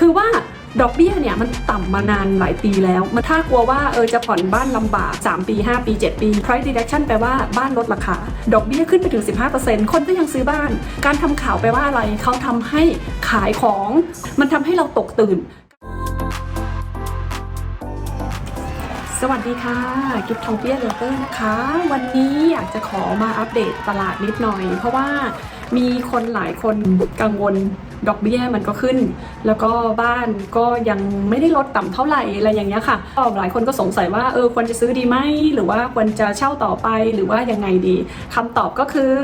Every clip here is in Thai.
คือว่าดอกเบี้ยเนี่ยมันต่ำมานานหลายปีแล้วมันถ้ากลัวว่าเออจะผ่อนบ้านลำบาก 3 ปี 5 ปี 7 ปี price reduction แปลว่าบ้านลดราคา ดอกเบี้ยขึ้นไปถึง 15%คนก็ยังซื้อบ้าน การทำข่าวแปลว่าอะไรเขาทำให้ขายของ มันทำให้เราตกตื่น สวัสดีค่ะ กิฟทองเปี้ยเลเตอร์นะคะ วันนี้อยากจะขอมาอัปเดตตลาดนิดหน่อย เพราะว่า มีคนหลายคนกังวลดอกเบี้ยมันก็ขึ้น แล้วก็บ้านก็ยังไม่ได้ลดต่ำเท่าไหร่อะไรอย่างเงี้ยค่ะก็หลายคนก็สงสัยว่าเออควรจะซื้อดีไหมหรือว่าควรจะเช่าต่อไปหรือว่ายังไงดีคำตอบก็คือ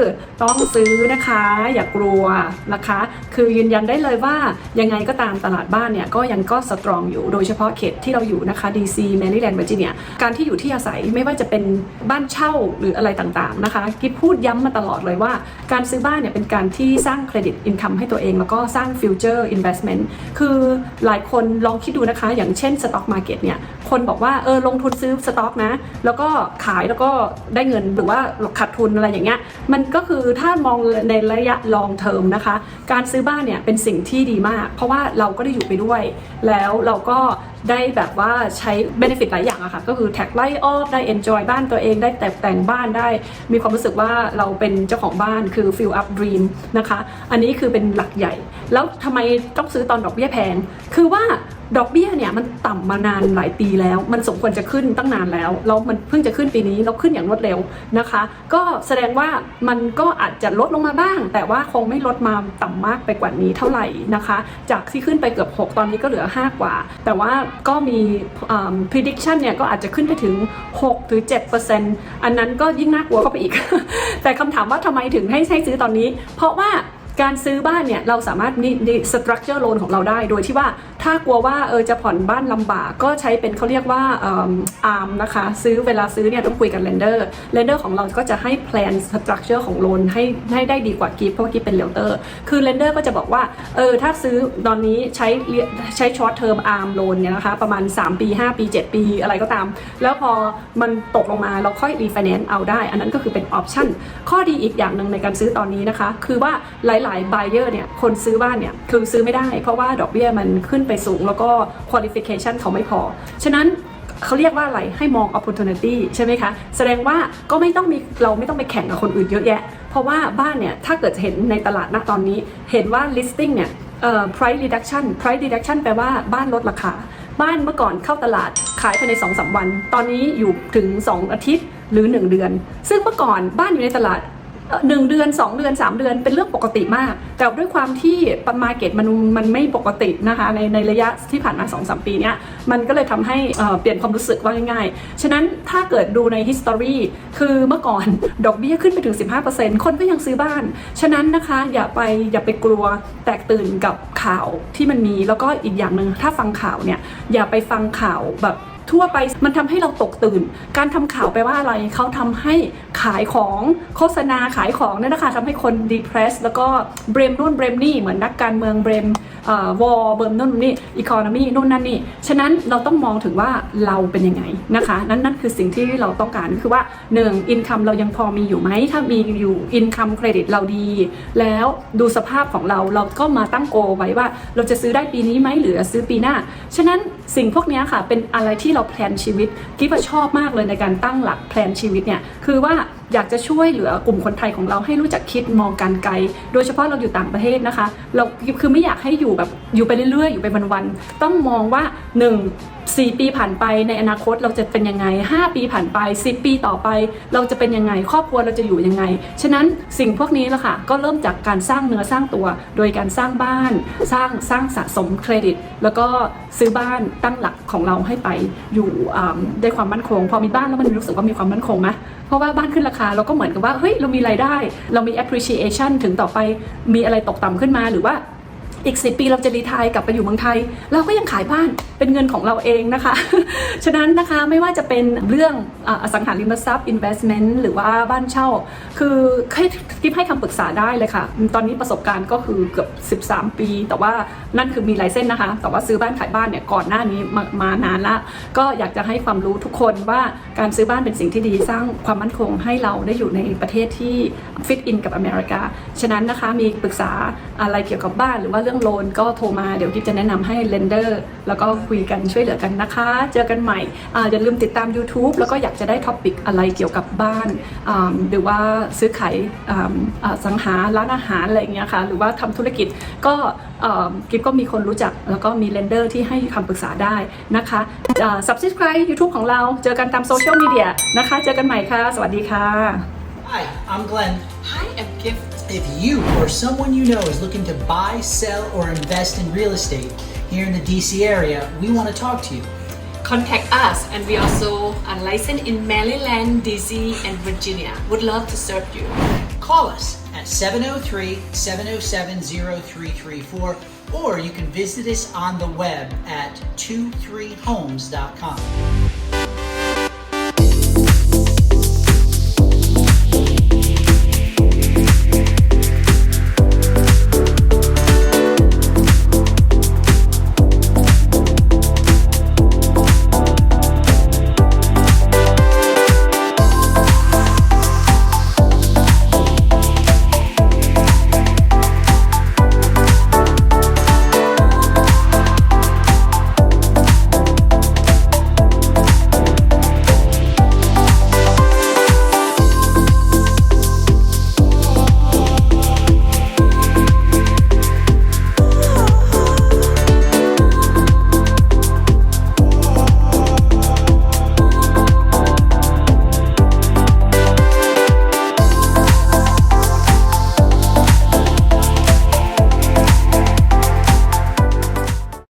ต้องซื้อนะคะ อย่ากลัวนะคะ คือยืนยันได้เลยว่ายังไงก็ตามตลาดบ้านเนี่ยก็ยังก็สตรองอยู่โดยเฉพาะเขตที่เราอยู่นะคะ DC Maryland Virginia การที่อยู่ที่อาศัยไม่ว่าจะเป็นบ้านเช่าหรืออะไรต่างๆนะคะกิ๊บพูดย้ำมาตลอดเลยว่าการซื้อบ้านเนี่ยเป็นการที่สร้างเครดิตอินคัมให้ตัวเอง แล้วก็สร้างฟิวเจอร์อินเวสท์เมนต์คือหลายคนลองคิดดูนะคะ อย่างเช่นสต็อกมาเก็ตเนี่ยคนบอกว่าเออลงทุนซื้อสต็อกนะ แล้วก็ขายแล้วก็ได้เงินหรือว่าขาดทุนอะไรอย่างเงี้ยมันก็คือถ้ามองในระยะ long term นะคะ การซื้อบ้านเนี่ยเป็นสิ่งที่ดีมาก เพราะว่าเราก็ได้อยู่ไปด้วย แล้วเราก็ ได้แบบว่าใช้ benefit หลายอย่างอะค่ะ ก็คือแท็กไล่ออฟได้ enjoy บ้านตัวเองได้แต่แต่งบ้านได้ มีความรู้สึกว่าเราเป็นเจ้าของบ้านคือ fill up dream นะคะ อันนี้คือเป็นหลักใหญ่ แล้วทำไมต้องซื้อตอนดอกเบี้ยแพง คือว่าดอกเบี้ยเนี่ยมันต่ำมานานหลายปีแล้ว มันสมควรจะขึ้นตั้งนานแล้วแล้วมันเพิ่งจะขึ้นปีนี้แล้วขึ้นอย่างรวดเร็วนะคะ ก็แสดงว่ามันก็อาจจะลดลงมาบ้าง แต่ว่าคงไม่ลดมาต่ำมากไปกว่านี้เท่าไหร่นะคะ จากที่ขึ้นไปเกือบ 6 ตอนนี้ก็เหลือ 5 กว่า แต่ว่าก็มี prediction เนี่ยก็อาจจะขึ้นไปถึง 6 หรือ 7%อันนั้นก็ยิ่งน่ากลัวเข้าไปอีก แต่คำถามว่าทำไมถึงให้ให้ซื้อตอนนี้ เพราะว่าการซื้อบ้านเนี่ยเราสามารถนี่นี่ structure loan ของเราได้ โดยที่ว่า ถ้ากลัวว่าเออจะผ่อนบ้านลำบากก็ใช้เป็นเขาเรียกว่าอาร์มนะคะ ซื้อเวลาซื้อเนี่ยต้องคุยกับ lender lender ของเราก็จะให้ plan structure ของ loan ให้ให้ได้ดีกว่ากิฟเพราะว่ากิฟเป็น lender คือ lender ก็จะบอกว่าเออถ้าซื้อตอนนี้ใช้ใช้ short term arm loan เนี่ยนะคะประมาณ 3 ปี 5 ปี 7 ปีอะไรก็ตาม แล้วพอมันตกลงมาเราค่อย refinance เอาได้ อันนั้นก็คือเป็น option ข้อดีอีกอย่างหนึ่งในการซื้อตอนนี้นะคะ คือว่าหลายๆ buyer เนี่ยคนซื้อบ้านเนี่ยคือซื้อไม่ได้ เพราะว่าดอกเบี้ยมันขึ้นไปสูง แล้วก็ qualification เขาไม่พอ ฉะนั้นเขาเรียกว่าอะไรให้มอง opportunity ใช่ไหมคะ แสดงว่าก็ไม่ต้องมีเราไม่ต้องไปแข่งกับคนอื่นเยอะแยะ เพราะว่าบ้านเนี่ย ถ้าเกิดเห็นในตลาดณตอนนี้ เห็นว่า listing เนี่ยเอ่อ price reduction price reduction แปลว่าบ้านลดราคา บ้านเมื่อก่อนเข้าตลาดขายภายใน 2-3 วัน ตอนนี้อยู่ถึง 2 อาทิตย์หรือ 1 เดือน ซึ่งเมื่อก่อนบ้านอยู่ในตลาด หนึ่งเดือน 2 เดือน 3 เดือนเป็นเรื่องปกติมาก แต่ด้วยความที่ปันมาเก็ตมันมันไม่ปกตินะคะในในระยะที่ผ่านมา 2-3 ปีเนี้ยมันก็เลยทำให้อ่อเปลี่ยนความรู้สึกว่าง่ายๆ ฉะนั้นถ้าเกิดดูใน history คือเมื่อก่อนดอกเบี้ยขึ้นไปถึง 15%คนก็ยังซื้อบ้าน ฉะนั้นนะคะอย่าไปอย่าไปกลัวแตกตื่นกับข่าวที่มันมีแล้วก็อีกอย่างหนึ่งถ้าฟังข่าวเนี่ยอย่าไปฟังข่าวแบบ ทั่วไปมันทำให้เราตกตื่น การทำข่าวไปว่าอะไรเขาทำให้ขายของโฆษณาขายของเนี่ยนะคะทำให้คน depress แล้วก็เบรมนู่นเบรมนี่เหมือนนักการเมืองเบรมวอลเบรมนู่นนี่อีโคโนมีนู่นนั่นนี่ฉะนั้นเราต้องมองถึงว่าเราเป็นยังไงนะคะนั่นนั่นคือสิ่งที่เราต้องการคือว่าหนึ่งอินคัมเรายังพอมีอยู่ไหมถ้ามีอยู่อินคัมเครดิตเราดี แล้วดูสภาพของเราเราก็มาตั้งโกไว้ว่า เราจะซื้อได้ปีนี้ไหมหรือซื้อปีหน้า ฉะนั้นสิ่งพวกนี้ค่ะเป็นอะไรที่เราแพลนชีวิตกิ๊บชอบมากเลยในการตั้งหลักแพลนชีวิตเนี่ยคือว่า อยากจะช่วยเหลือกลุ่มคนไทยของเราให้รู้จักคิดมองการไกล โดยเฉพาะเราอยู่ต่างประเทศนะคะ เราคือไม่อยากให้อยู่แบบอยู่ไปเรื่อยๆ อยู่ไปวันๆต้องมองว่า 1 4 ปีผ่านไปในอนาคตเราจะเป็นยังไง 5 ปีผ่านไป 10 ปีต่อไป เราจะเป็นยังไง ครอบครัวเราจะอยู่ยังไง ฉะนั้นสิ่งพวกนี้ละค่ะ ก็เริ่มจากการสร้างเนื้อสร้างตัว โดยการสร้างบ้าน สร้างสร้างสะสมเครดิต แล้วก็ซื้อบ้านตั้งหลักของเราให้ไปอยู่ได้ความมั่นคง พอมีบ้านแล้วมันรู้สึกว่ามีความมั่นคงไหมเพราะว่าบ้านขึ้นราคาเราก็เหมือนกับว่าเฮ้ยเรามีรายได้ เรามี appreciation ถึงต่อไปมีอะไรตกต่ำขึ้นมาหรือว่าอีก 10 ปีเราจะรีทายกลับไปอยู่เมืองไทย เราก็ยังขายบ้านเป็นเงินของเราเองนะคะ ฉะนั้นนะคะไม่ว่าจะเป็นเรื่องอสังหาริมทรัพย์ investment หรือว่าบ้านเช่า คือให้ทิปให้คำปรึกษาได้เลยค่ะ ตอนนี้ประสบการณ์ก็คือเกือบ 13 ปี แต่ว่านั่นคือมีหลายเส้นนะคะ แต่ว่าซื้อบ้านขายบ้านเนี่ยก่อนหน้านี้มามานานละก็อยากจะให้ความรู้ทุกคนว่าการซื้อบ้านเป็นสิ่งที่ดีสร้างความมั่นคงให้เราได้อยู่ในประเทศที่ฟิตอินกับอเมริกา ฉะนั้นนะคะมีปรึกษาอะไรเกี่ยวกับบ้านหรือว่าเรื่องโลนก็โทรมาเดี๋ยวกิฟจะแนะนำให้เลนเดอร์แล้วก็คุยกันช่วยเหลือกันนะคะ เจอกันใหม่อ่าอย่าลืมติดตาม YouTube แล้วก็อยากจะได้ท็อปิกอะไรเกี่ยวกับบ้านอ่าหรือว่าซื้อขายอ่าอ่าสังหาร้านอาหารอะไรอย่างเงี้ยค่ะหรือว่าทำธุรกิจก็เอ่อกิฟก็มีคนรู้จักแล้วก็มีเลนเดอร์ที่ให้คำปรึกษาได้นะคะอ่า subscribe YouTube ของเราเจอกันตามโซเชียลมีเดียนะคะ เจอกันใหม่ค่ะ สวัสดีค่ะ Hi, I'm Glenn. Hi, I'm Gift. If you or someone you know is looking to buy, sell, or invest in real estate here in the DC area, we want to talk to you. Contact us, and we also are licensed in Maryland, DC, and Virginia. Would love to serve you. Call us at 703 707 0334 or you can visit us on the web at 23homes.com.